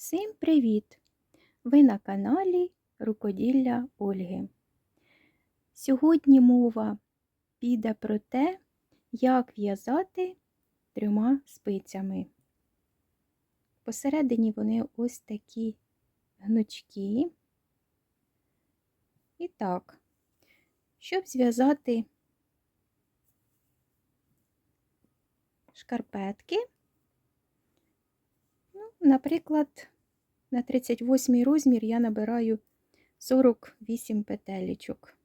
Всім привіт! Ви на каналі Рукоділля Ольги. Сьогодні мова піде про те, як в'язати трьома спицями. Посередині вони ось такі гнучкі. І так, щоб зв'язати шкарпетки, наприклад, на 38 розмір я набираю 48 петелечок.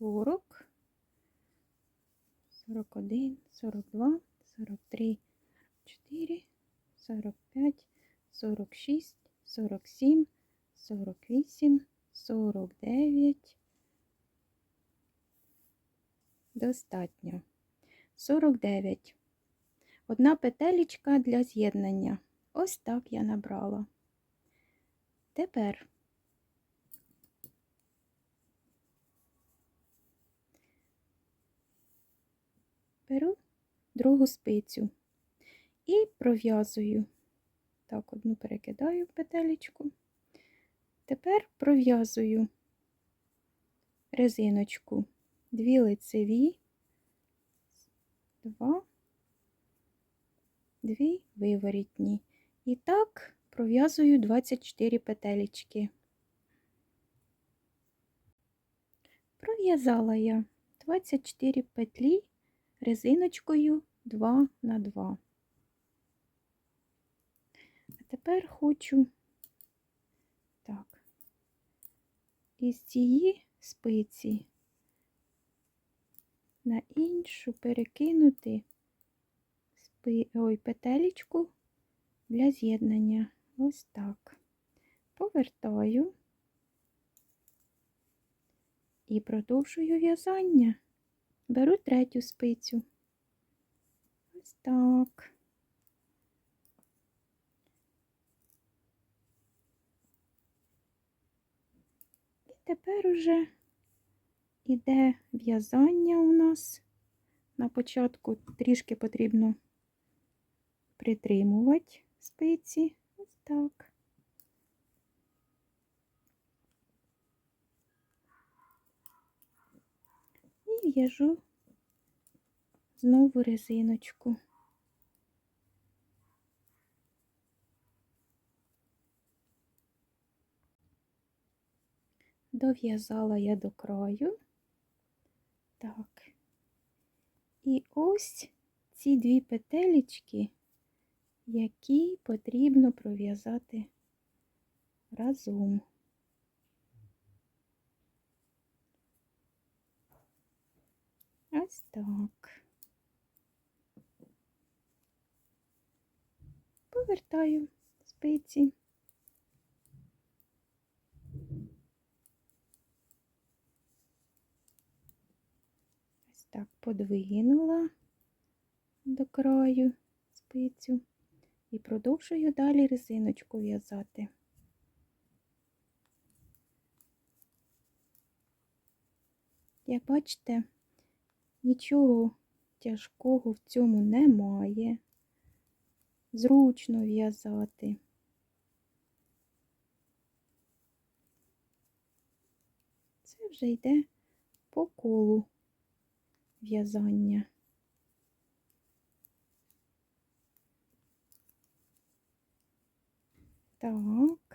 40, 41, 42, 43, 4, 45, 46, 47, 48, 49. Достатньо. 49. Одна петелечка для з'єднання. Ось так я набрала. Тепер беру другу спицю і пров'язую. Так, одну перекидаю петелечку. Тепер пров'язую резиночку, дві лицеві, два, дві виворітні. І так пров'язую 24 петелечки. Пров'язала я 24 петлі резиночкою 2 на 2. А тепер хочу так, із цієї спиці на іншу перекинути спи... Ой, петелечку для з'єднання. Ось так. Повертаю і продовжую в'язання. Беру третю спицю. Ось так. І тепер уже іде в'язання у нас. На початку трішки потрібно притримувати спиці. Ось так. І в'яжу знову резиночку. Дов'язала я до краю. Так. І ось ці дві петелечки, які потрібно пров'язати разом. Ось так. Повертаю спиці. Ось так подвинула до краю спицю і продовжую далі резиночку в'язати. Як бачите, нічого тяжкого в цьому немає. Зручно в'язати. Це вже йде по колу в'язання. Так.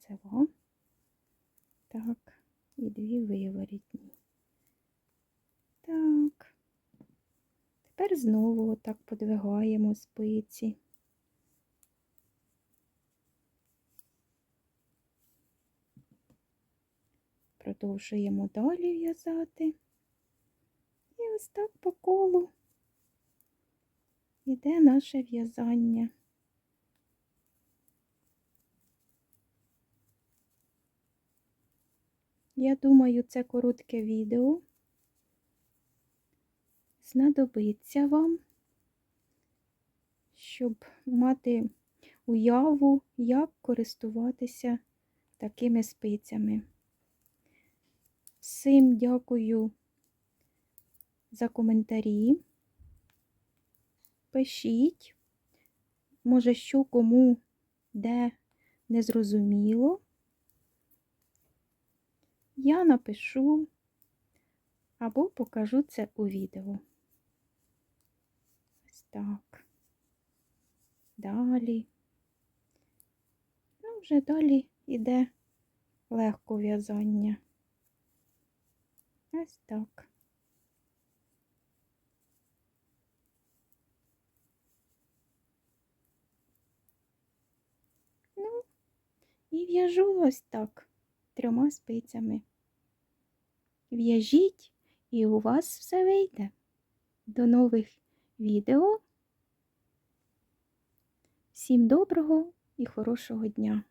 Лицева. Так, і дві виворітні. Так. Тепер знову отак подвигаємо спиці. Продовжуємо далі в'язати. І ось так по колу іде наше в'язання. Я думаю, це коротке відео знадобиться вам, щоб мати уяву, як користуватися такими спицями. Всім дякую за коментарі. Пишіть, може, що кому де не зрозуміло. Я напишу або покажу це у відео. Ось так. Далі. Ну, вже далі йде легко в'язання. Ось так. Ну, і в'яжу ось так трьома спицями. В'яжіть, і у вас все вийде. До нових відео. Всім доброго і хорошого дня!